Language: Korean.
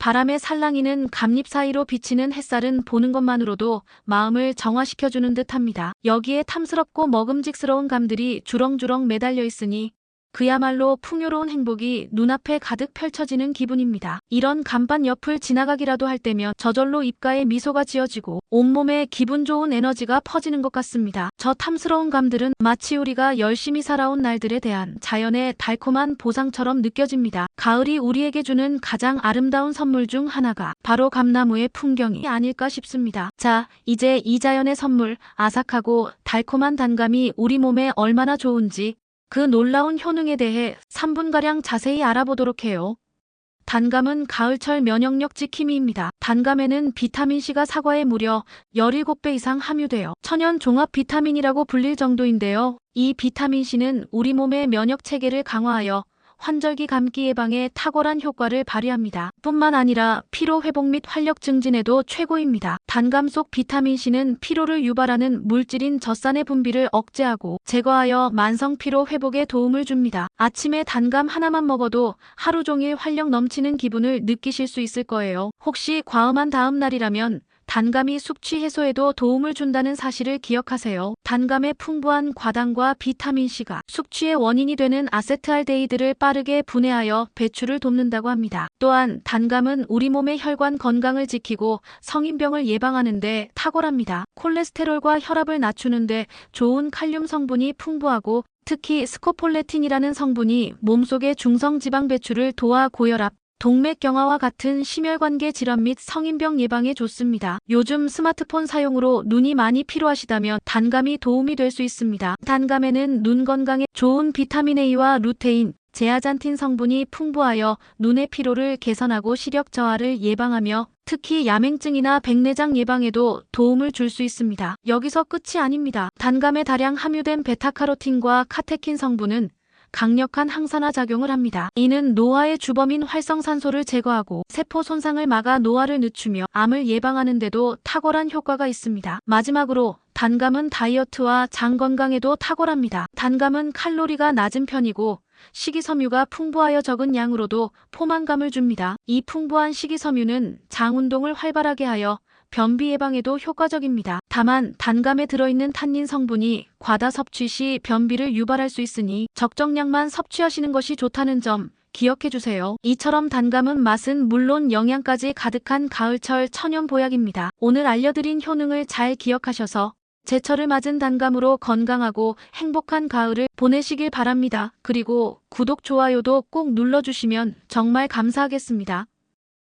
바람에 살랑이는 감잎 사이로 비치는 햇살은 보는 것만으로도 마음을 정화시켜주는 듯 합니다. 여기에 탐스럽고 먹음직스러운 감들이 주렁주렁 매달려 있으니 그야말로 풍요로운 행복이 눈앞에 가득 펼쳐지는 기분입니다. 이런 간판 옆을 지나가기라도 할 때면 저절로 입가에 미소가 지어지고 온몸에 기분 좋은 에너지가 퍼지는 것 같습니다. 저 탐스러운 감들은 마치 우리가 열심히 살아온 날들에 대한 자연의 달콤한 보상처럼 느껴집니다. 가을이 우리에게 주는 가장 아름다운 선물 중 하나가 바로 감나무의 풍경이 아닐까 싶습니다. 자, 이제 이 자연의 선물, 아삭하고 달콤한 단감이 우리 몸에 얼마나 좋은지 그 놀라운 효능에 대해 3분가량 자세히 알아보도록 해요. 단감은 가을철 면역력 지킴이입니다. 단감에는 비타민C가 사과에 무려 17배 이상 함유되어 천연 종합 비타민이라고 불릴 정도인데요. 이 비타민C는 우리 몸의 면역 체계를 강화하여 환절기 감기 예방에 탁월한 효과를 발휘합니다. 뿐만 아니라 피로 회복 및 활력 증진에도 최고입니다. 단감 속 비타민C는 피로를 유발하는 물질인 젖산의 분비를 억제하고 제거하여 만성 피로 회복에 도움을 줍니다. 아침에 단감 하나만 먹어도 하루 종일 활력 넘치는 기분을 느끼실 수 있을 거예요. 혹시 과음한 다음 날이라면 단감이 숙취 해소에도 도움을 준다는 사실을 기억하세요. 단감의 풍부한 과당과 비타민C가 숙취의 원인이 되는 아세트알데히드를 빠르게 분해하여 배출을 돕는다고 합니다. 또한 단감은 우리 몸의 혈관 건강을 지키고 성인병을 예방하는데 탁월합니다. 콜레스테롤과 혈압을 낮추는데 좋은 칼륨 성분이 풍부하고 특히 스코폴레틴이라는 성분이 몸속의 중성 지방 배출을 도와 고혈압, 동맥경화와 같은 심혈관계 질환 및 성인병 예방에 좋습니다. 요즘 스마트폰 사용으로 눈이 많이 피로하시다면 단감이 도움이 될 수 있습니다. 단감에는 눈 건강에 좋은 비타민 A와 루테인, 제아잔틴 성분이 풍부하여 눈의 피로를 개선하고 시력 저하를 예방하며 특히 야맹증이나 백내장 예방에도 도움을 줄 수 있습니다. 여기서 끝이 아닙니다. 단감에 다량 함유된 베타카로틴과 카테킨 성분은 강력한 항산화 작용을 합니다. 이는 노화의 주범인 활성산소를 제거하고 세포 손상을 막아 노화를 늦추며 암을 예방하는 데도 탁월한 효과가 있습니다. 마지막으로 단감은 다이어트와 장 건강에도 탁월합니다. 단감은 칼로리가 낮은 편이고 식이섬유가 풍부하여 적은 양으로도 포만감을 줍니다. 이 풍부한 식이섬유는 장 운동을 활발하게 하여 변비 예방에도 효과적입니다. 다만 단감에 들어있는 탄닌 성분이 과다 섭취 시 변비를 유발할 수 있으니 적정량만 섭취하시는 것이 좋다는 점 기억해 주세요. 이처럼 단감은 맛은 물론 영양까지 가득한 가을철 천연 보약입니다. 오늘 알려드린 효능을 잘 기억하셔서 제철을 맞은 단감으로 건강하고 행복한 가을을 보내시길 바랍니다. 그리고 구독, 좋아요도 꼭 눌러주시면 정말 감사하겠습니다.